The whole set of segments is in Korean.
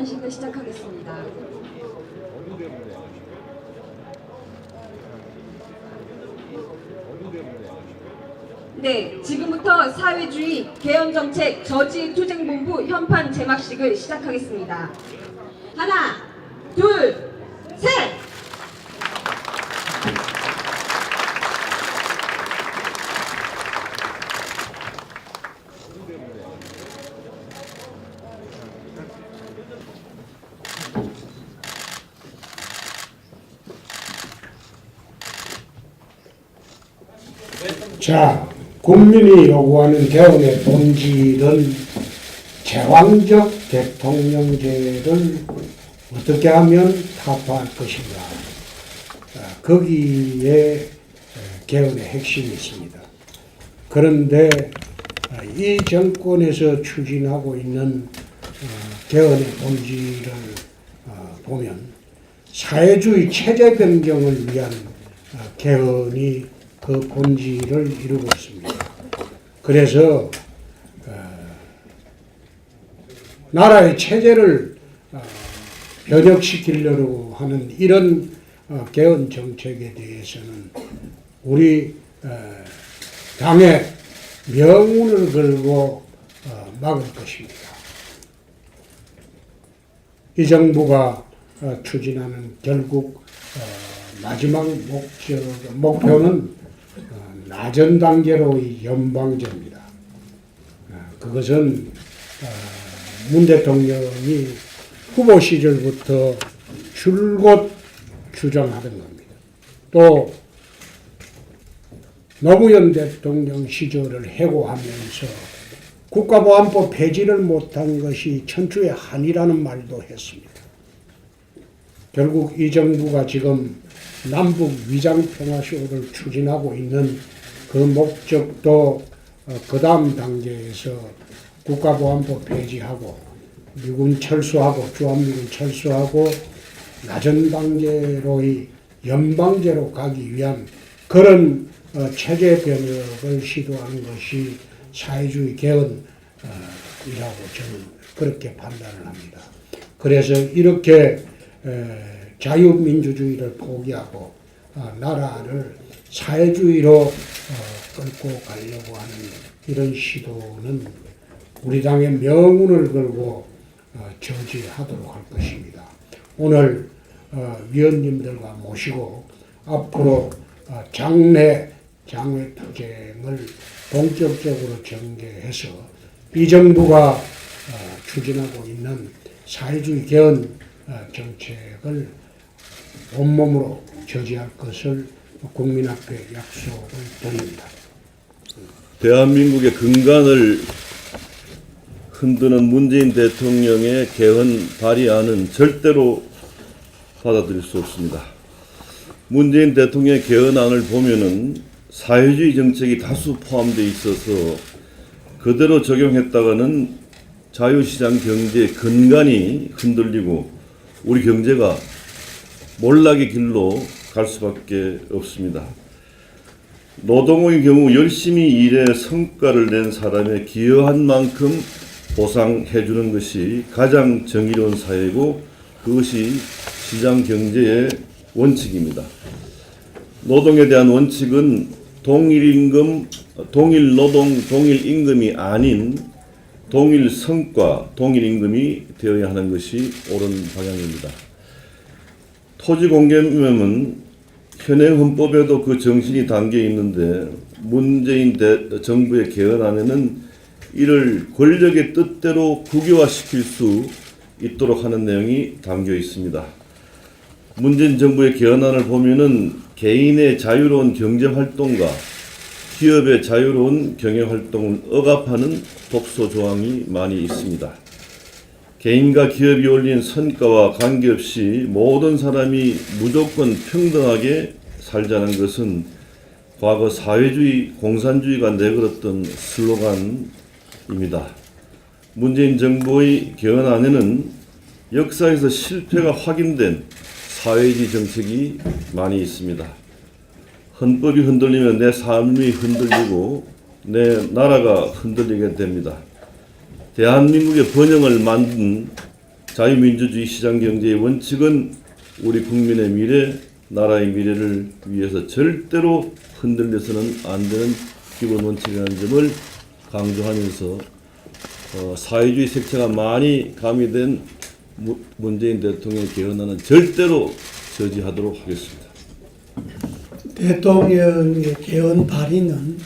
현판식을 시작하겠습니다. 네, 지금부터 사회주의 개헌정책 저지 투쟁본부 현판 제막식을 시작하겠습니다. 하나, 자, 국민이 요구하는 개헌의 본질은 제왕적 대통령제를 어떻게 하면 타파할 것인가. 아, 거기에 에, 개헌의 핵심이 있습니다. 그런데 아, 이 정권에서 추진하고 있는 어, 개헌의 본질을 어, 보면 사회주의 체제 변경을 위한 어, 개헌이 그 본질을 이루고 있습니다. 그래서 어, 나라의 체제를 어, 변혁시키려고 하는 이런 어, 개헌 정책에 대해서는 우리 어, 당의 명운을 걸고 어, 막을 것입니다. 이 정부가 어, 추진하는 결국 어, 마지막 목적 목표는 어, 나전 단계로의 연방제입니다. 어, 그것은 어, 문 대통령이 후보 시절부터 줄곧 주장하던 겁니다. 또 노무현 대통령 시절을 해고하면서 국가보안법 폐지를 못한 것이 천추의 한이라는 말도 했습니다. 결국 이 정부가 지금 남북 위장 평화쇼를 추진하고 있는 그 목적도 어, 그 다음 단계에서 국가보안법 폐지하고 미군 철수하고 주한미군 철수하고 낮은 단계로의 연방제로 가기 위한 그런 어, 체제 변혁을 시도하는 것이 사회주의 개헌이라고 저는 그렇게 판단을 합니다. 그래서 이렇게 에, 자유민주주의를 포기하고 어, 나라를 사회주의로 어, 끌고 가려고 하는 이런 시도는 우리 당의 명운을 걸고 어, 저지하도록 할 것입니다. 오늘 어, 위원님들과 모시고 앞으로 어, 장래 장외 투쟁을 본격적으로 전개해서 이 정부가 어, 추진하고 있는 사회주의 개헌 어, 정책을 온몸으로 저지할 것을 국민 앞에 약속을 드립니다. 대한민국의 근간을 흔드는 문재인 대통령의 개헌 발의안은 절대로 받아들일 수 없습니다. 문재인 대통령의 개헌안을 보면은 사회주의 정책이 다수 포함되어 있어서 그대로 적용했다가는 자유시장 경제의 근간이 흔들리고 우리 경제가 몰락의 길로 갈 수밖에 없습니다. 노동의 경우 열심히 일해 성과를 낸 사람에 기여한 만큼 보상해 주는 것이 가장 정의로운 사회고 그것이 시장 경제의 원칙입니다. 노동에 대한 원칙은 동일 임금, 동일 노동, 동일 임금이 아닌 동일 성과, 동일 임금이 되어야 하는 것이 옳은 방향입니다. 토지 공개념은 현행 헌법에도 그 정신이 담겨 있는데 문재인 대, 정부의 개헌안에는 이를 권력의 뜻대로 국유화시킬 수 있도록 하는 내용이 담겨 있습니다. 문재인 정부의 개헌안을 보면은 개인의 자유로운 경제 활동과 기업의 자유로운 경영 활동을 억압하는 독소 조항이 많이 있습니다. 개인과 기업이 올린 선가와 관계없이 모든 사람이 무조건 평등하게 살자는 것은 과거 사회주의, 공산주의가 내걸었던 슬로건입니다. 문재인 정부의 개헌 안에는 역사에서 실패가 확인된 사회주의 정책이 많이 있습니다. 헌법이 흔들리면 내 삶이 흔들리고 내 나라가 흔들리게 됩니다. 대한민국의 번영을 만든 자유민주주의 시장경제의 원칙은 우리 국민의 미래, 나라의 미래를 위해서 절대로 흔들려서는 안 되는 기본 원칙이라는 점을 강조하면서 어, 사회주의 색채가 많이 가미된 무- 문재인 대통령 개헌안은 절대로 저지하도록 하겠습니다. 대통령의 개헌 발의는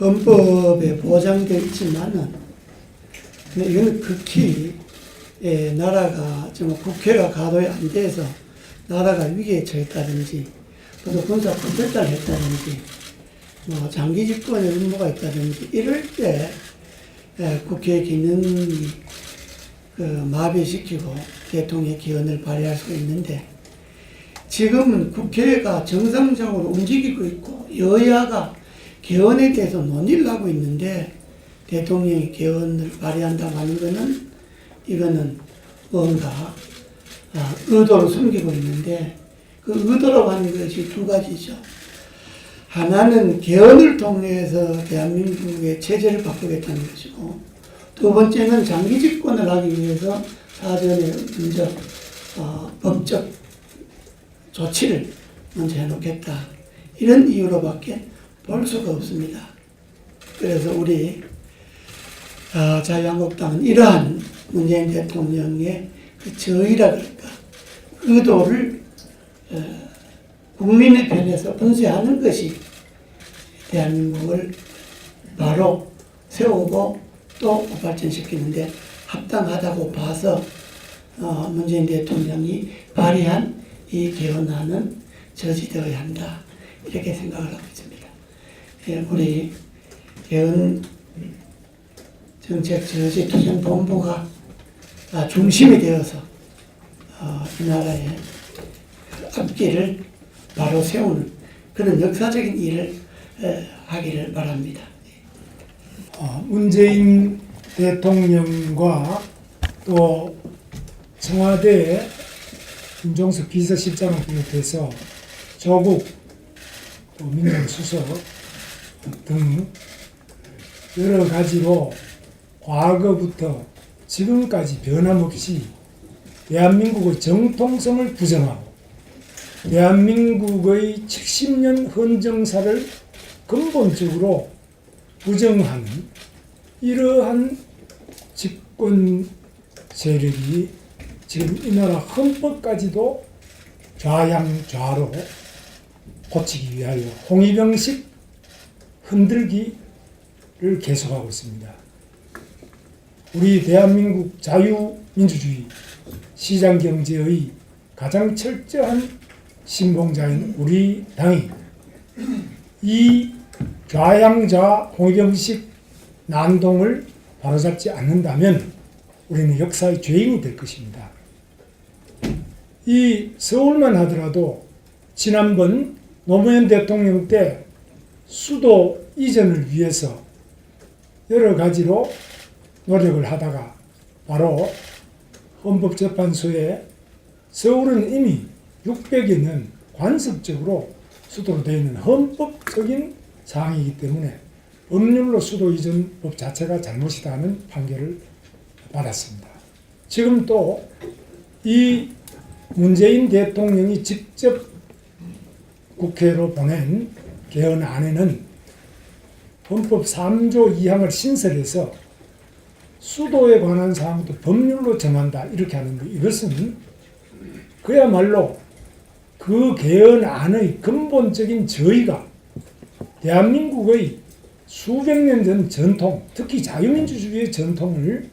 헌법에 보장되어 있지만은 이건 극히 예, 나라가 정말 국회가 가도에 안 돼서 나라가 위기에 처했다든지 또 군사 쿠데타를 했다든지 뭐 장기 집권의 의무가 있다든지 이럴 때 예, 국회 기능이 그 마비시키고 대통령의 개헌을 발의할 수가 있는데 지금은 국회가 정상적으로 움직이고 있고 여야가 개헌에 대해서 논의를 하고 있는데 대통령이 개헌을 발의한다고 하는 것은 이거는 뭔가 아, 의도를 숨기고 있는데 그 의도라고 하는 것이 두 가지죠. 하나는 개헌을 통해서 대한민국의 체제를 바꾸겠다는 것이고 두 번째는 장기 집권을 하기 위해서 사전에 먼저 어, 법적 조치를 먼저 해놓겠다. 이런 이유로밖에 볼 수가 없습니다. 그래서 우리 아, 자유한국당은 이러한 문재인 대통령의 그 저의라 그럴까 의도를 어, 국민의 편에서 분쇄하는 것이 대한민국을 바로 세우고 또 발전시키는데 합당하다고 봐서 어, 문재인 대통령이 발의한 이 개헌안은 저지되어야 한다 이렇게 생각을 하고 있습니다. 예, 우리 개헌 정책 저지 투쟁 본부가 아, 중심이 되어서 어, 이 나라의 그 앞길을 바로 세우는 그런 역사적인 일을 에, 하기를 바랍니다. 어, 문재인 대통령과 또 청와대 김종석 비서실장을 비롯해서 조국 또 민정수석 등 여러 가지로 과거부터 지금까지 변함없이 대한민국의 정통성을 부정하고 대한민국의 70년 헌정사를 근본적으로 부정하는 이러한 집권 세력이 지금 이 나라 헌법까지도 좌양좌로 고치기 위하여 홍위병식 흔들기를 계속하고 있습니다. 우리 대한민국 자유민주주의 시장경제의 가장 철저한 신봉자인 우리 당이 이 좌양좌 홍위병식 난동을 바로잡지 않는다면 우리는 역사의 죄인이 될 것입니다. 이 서울만 하더라도 지난번 노무현 대통령 때 수도 이전을 위해서 여러 가지로 노력을 하다가 바로 헌법재판소에 서울은 이미 600여 년 관습적으로 수도로 되어 있는 헌법적인 사항이기 때문에 법률로 수도 이전법 자체가 잘못이다는 판결을 받았습니다. 지금 또 이 문재인 대통령이 직접 국회로 보낸 개헌안에는 헌법 3조 2항을 신설해서 수도에 관한 사항도 법률로 정한다 이렇게 하는데 이것은 그야말로 그 개헌안의 근본적인 저희가 대한민국의 수백 년 전 전통, 특히 자유민주주의의 전통을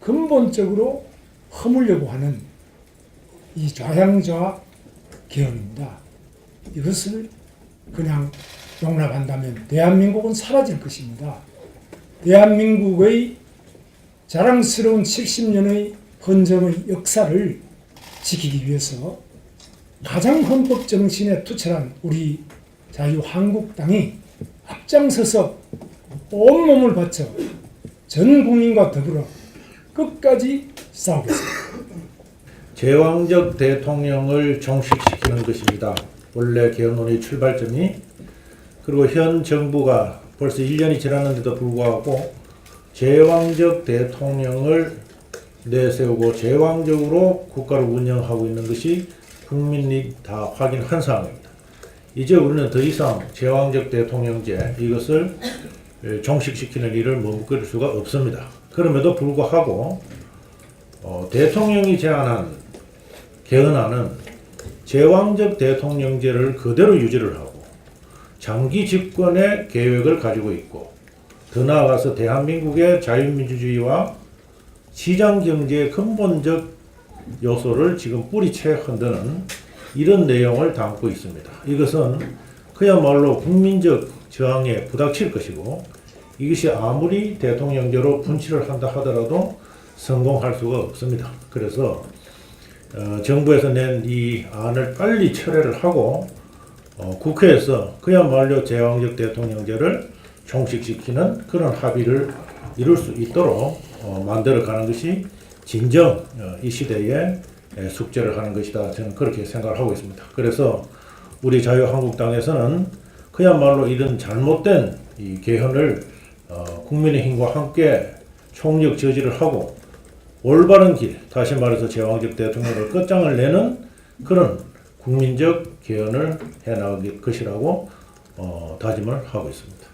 근본적으로 허물려고 하는 이 좌양좌 개헌입니다. 이것을 그냥 용납한다면 대한민국은 사라질 것입니다. 대한민국의 자랑스러운 70년의 헌정의 역사를 지키기 위해서 가장 헌법 정신에 투철한 우리 자유한국당이 앞장서서 온몸을 바쳐 전 국민과 더불어 끝까지 싸우겠습니다. 제왕적 대통령을 종식시키는 것입니다. 원래 개헌론의 출발점이 그리고 현 정부가 벌써 1년이 지났는데도 불구하고 제왕적 대통령을 내세우고 제왕적으로 국가를 운영하고 있는 것이 국민이 다 확인한 사항입니다. 이제 우리는 더 이상 제왕적 대통령제 이것을 에, 종식시키는 일을 머뭇거릴 수가 없습니다. 그럼에도 불구하고 어, 대통령이 제안한 개헌안은 제왕적 대통령제를 그대로 유지를 하고 장기 집권의 계획을 가지고 있고 더 나아가서 대한민국의 자유민주주의와 시장 경제의 근본적 요소를 지금 뿌리채 흔드는 이런 내용을 담고 있습니다. 이것은 그야말로 국민적 저항에 부닥칠 것이고 이것이 아무리 대통령제로 분치를 한다 하더라도 성공할 수가 없습니다. 그래서 어, 정부에서 낸 이 안을 빨리 철회를 하고 어, 국회에서 그야말로 제왕적 대통령제를 종식시키는 그런 합의를 이룰 수 있도록 어, 만들어가는 것이 진정 어, 이 시대의 에, 숙제를 하는 것이다. 저는 그렇게 생각을 하고 있습니다. 그래서 우리 자유한국당에서는 그야말로 이런 잘못된 이 개헌을 어, 국민의힘과 함께 총력 저지를 하고 올바른 길, 다시 말해서 제왕적 대통령을 끝장을 내는 그런 국민적 개헌을 해나갈 것이라고 어, 다짐을 하고 있습니다.